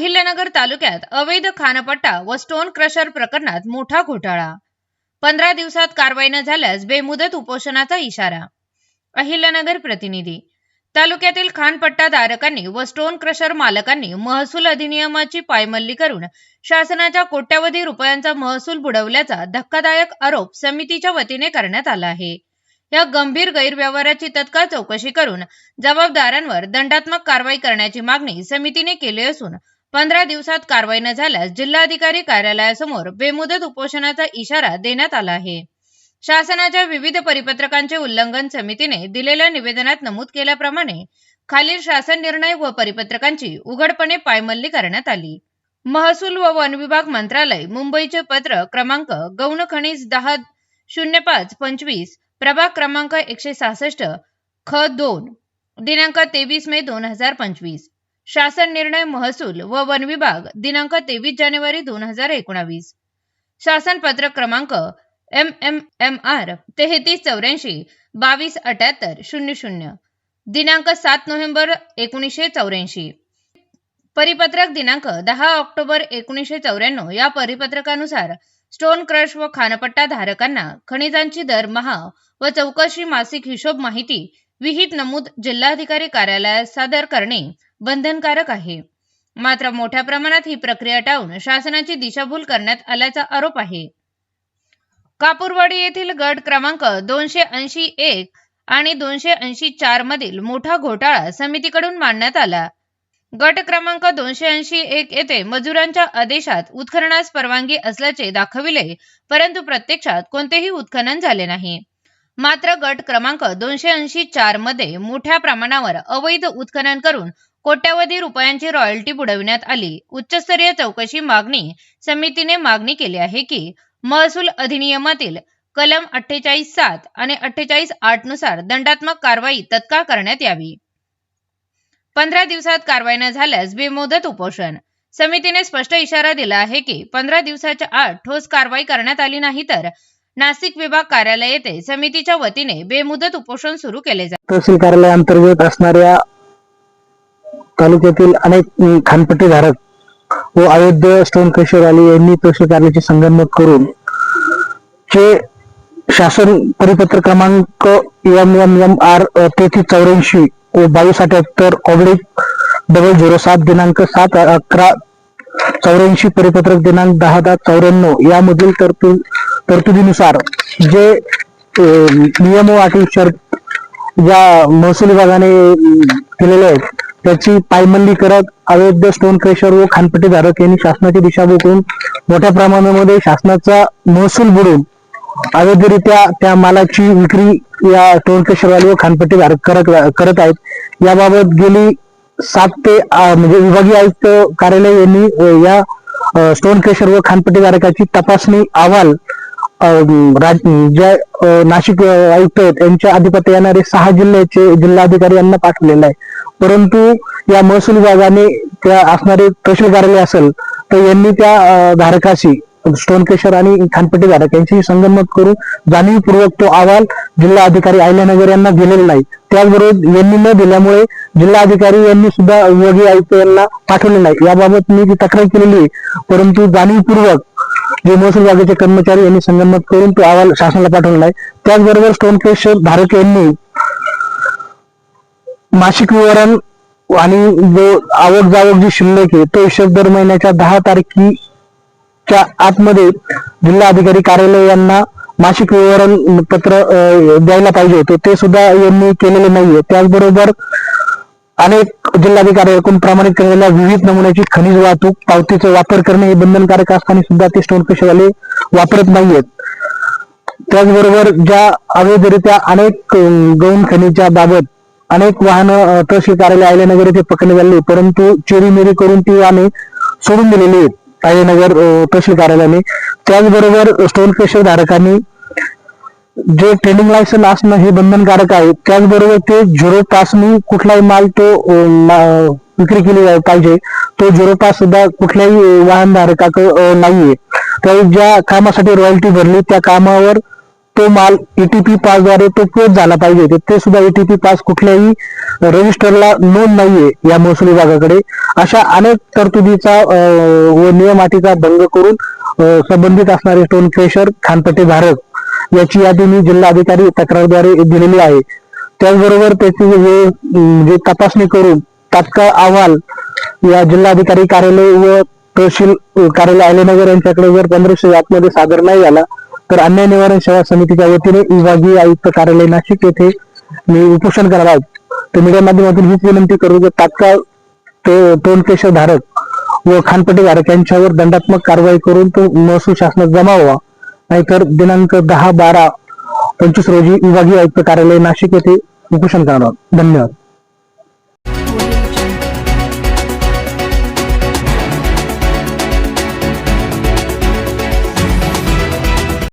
अहिल्यानगर तालुक्यात अवैध खानपट्टा व स्टोन क्रशर प्रकरणात मोठा घोटाळा. पंधरा दिवसात कारवाई न झाल्यास बेमुदत उपोषणाचा इशारा. अहिल्यानगर प्रतिनिधी. तालुक्यातील खानपट्टा धारकांनी व स्टोन क्रशर मालकांनी महसूल अधिनियमाची पायमल्ली करून शासनाच्या कोट्यवधी रुपयांचा महसूल बुडवल्याचा धक्कादायक आरोप समितीच्या वतीने करण्यात आला आहे. या गंभीर गैरव्यवहाराची तत्काळ चौकशी करून जबाबदारांवर दंडात्मक कारवाई करण्याची मागणी समितीने केली असून पंधरा दिवसात कारवाई न झाल्यास जिल्हाधिकारी कार्यालयासमोर बेमुदत उपोषणाचा इशारा देण्यात आला आहे. शासनाच्या विविध परिपत्रकांचे उल्लंघन समितीने दिलेल्या निवेदनात नमूद केल्याप्रमाणे खालील शासन निर्णय व परिपत्रकांची उघडपणे पायमल्ली करण्यात आली. महसूल व वन विभाग मंत्रालय मुंबईचे पत्र क्रमांक गौण खनिज दहा शून्य पाच पंचवीस प्रभाग क्रमांक एकशे सहासष्ट ख दोन दिनांक तेवीस मे दोन हजार पंचवीस. शासन निर्णय महसूल व वन विभाग दिनांक तेवीस जानेवारी दोन हजार एकोणावीस. शासन पत्र क्रमांक एम एम एम आर तेहतीस चौऱ्याऐंशी बावीस अठ्याहत्तर शून्य शून्य. दिनांक सात नोव्हेंबर एकोणीसशे चौऱ्याऐंशी. परिपत्रक दिनांक दहा ऑक्टोबर एकोणीसशे चौऱ्याण्णव. या परिपत्रकानुसार स्टोन क्रश व खानपट्टा धारकांना खनिजांची दरमहा व चौकशी मासिक हिशोब माहिती विहित नमूद जिल्हाधिकारी कार्यालयात सादर करणे बंधनकारक आहे. मात्र मोठ्या प्रमाणात ही प्रक्रिया टाळून शासनाची दिशाभूल करण्यात आल्याचा आरोप आहे. कापूरवाडी येथील गट क्रमांक दोनशे ऐंशी एक आणि दोनशे ऐंशी चार मधील मोठा घोटाळा समितीकडून मांडण्यात आला. गट क्रमांक दोनशे ऐंशी एक येथे मजुरांच्या आदेशात उत्खननास परवानगी असल्याचे दाखविले परंतु प्रत्यक्षात कोणतेही उत्खनन झाले नाही. मात्र गट क्रमांक दोनशे ऐंशी चारमध्ये मोठ्या प्रमाणावर अवैध उत्खनन करून कोट्यवधी रुपयांची रॉयल्टी बुडविण्यात आली. उच्चस्तरीय चौकशी मागणी समितीने मागणी केली आहे की महसूल अधिनियमातील कलम अठ्ठेचाळीस सात आणि अठ्ठेचाळीस आठनुसार दंडात्मक कारवाई तत्काळ करण्यात यावी. पंधरा दिवसात कारवाई न झाल्यास बेमुदत उपोषण. समितीने स्पष्ट इशारा दिला आहे की पंधरा दिवसाच्या आत ठोस कारवाई करण्यात आली नाही तर नाशिक विभाग कार्यालय येथे समितीच्या वतीने बेमुदत उपोषण सुरू केले जाईल. तहसील कार्यालय अंतर्गत असणाऱ्या तालुक्यातील अनेक खानपट्टीधारक खानपट्टी धारक व अयोध्य स्टोन क्रशर आली यांनी तहसील कार्यालयाची संगणमत करून जे शासन परिपत्र क्रमांक एम एम एम आर तेहतीस चौऱ्याऐंशी व बावीस अठ्याहत्तर ऑब्लिक डबल झिरो सात दिनांक सात अकरा चौऱ्याऐंशी परिपत्रक दिनांक दहा दहा चौऱ्याण्णव यामधील तरतूद तरतुदीनुसार जे नियम व अटी शर्त या महसूल विभागाने केलेले आहेत त्याची पायमल्ली करत अवैध स्टोन क्रेशर व खानपट्टी धारक यांनी शासनाची दिशाभूल करून मोठ्या प्रमाणामध्ये शासनाचा महसूल बुडून अवैधरित्या त्या मालाची विक्री या स्टोन क्रेशरवाले व खानपट्टी धारक करत करत आहेत. याबाबत गेली सात ते म्हणजे विभागीय आयुक्त कार्यालय यांनी या स्टोन क्रेशर व खानपट्टी धारकाची तपासणी अहवाल ज्या नाशिक आयुक्त आहेत यांच्या अधिपत्य येणारे सहा जिल्ह्याचे जिल्हाधिकारी यांना पाठवलेलं आहे. परंतु या महसूल विभागाने त्या असणारे तहसील कार्यालय असेल तर यांनी त्या धारकाशी स्टोन केशर आणि खानपट्टी धारक यांची संगनमत करून जाणीवपूर्वक तो अहवाल जिल्हा अधिकारी आयल्यानगर यांना दिलेला नाही. त्याचबरोबर यांनी न दिल्यामुळे जिल्हा अधिकारी यांनी सुद्धा विभागीय आयुक्त यांना पाठवले नाही. याबाबत मी ती तक्रार केलेली आहे परंतु जाणीवपूर्वक जे महसूल विभागाचे कर्मचारी यांनी संगमत करून तो अहवाल शासनाला पाठवलेला आहे. त्याचबरोबर स्टोन केश धारक यांनी मासिक विवरण आणि जो आवक जावक जी शिल्लक आहे तो हिशोब दर महिन्याच्या दहा तारखेच्या आतमध्ये जिल्हा अधिकारी कार्यालय यांना मासिक विवरण पत्र द्यायला पाहिजे होते. ते सुद्धा यांनी केलेले नाहीये. त्याचबरोबर अनेक जिल्हाधिकारी एकूण प्रमाणित केलेल्या विविध नमुन्याची खनिज वाहतूक पावतीचा वापर करणे हे बंधनकारक असताना सुद्धा ते स्टोन कशेवाले वापरत नाहीयेत. त्याचबरोबर ज्या अवैधरित्या अनेक गौण खनिजच्या बाबत अनेक वाहनं तहसील कार्यालय आल्यानगर येथे पकडले गेले परंतु चेरीमेरी करून ती वाहने सोडून दिलेली आहेत अहिल्यानगर तहसील कार्यालयाने. त्याचबरोबर स्टोन क्रेशर धारकांनी जे ट्रेडिंग लायसन असणं हे बंधनकारक आहे त्याचबरोबर ते झिरो पासनी कुठलाही माल तो विक्री केली पाहिजे तो झिरो पास सुद्धा कुठल्याही वाहन धारकाक नाहीये. तर ज्या कामासाठी रॉयल्टी भरली त्या कामावर तो माल ईटीपी पासद्वारे तो पोच झाला पाहिजे. तर ते सुद्धा एटीपी पास कुठल्याही रजिस्टरला नोंद नाहीये या महसूल विभागाकडे. अशा अनेक तरतुदीचा व नियमाटीचा भंग करून संबंधित असणारे स्टोन क्रेशर खानपट्टी धारक याची यादी मी जिल्हाधिकारी तक्रारद्वारे दिलेली आहे. त्याचबरोबर त्याची जे तपासणी करून तात्काळ अहवाल या जिल्हाधिकारी कार्यालय व तहसील कार्यालय आलेनगर यांच्याकडे जर पंधराशे आतमध्ये सादर नाही झाला तर अन्याय निवारण सेवा समितीच्या वतीने विभागीय आयुक्त कार्यालय नाशिक येथे मी उपोषण करणार आहोत तर मीडिया माध्यमातून हीच विनंती करू की तात्काळ ते धारक व खानपट्टी धारक यांच्यावर दंडात्मक कारवाई करून तो महसूल शासनात जमा व्हावा. नाहीतर दिनांक दहा बारा पंचवीस रोजी विभागीय आयुक्त कार्यालय नाशिक येथे उपोषण करणार. धन्यवाद.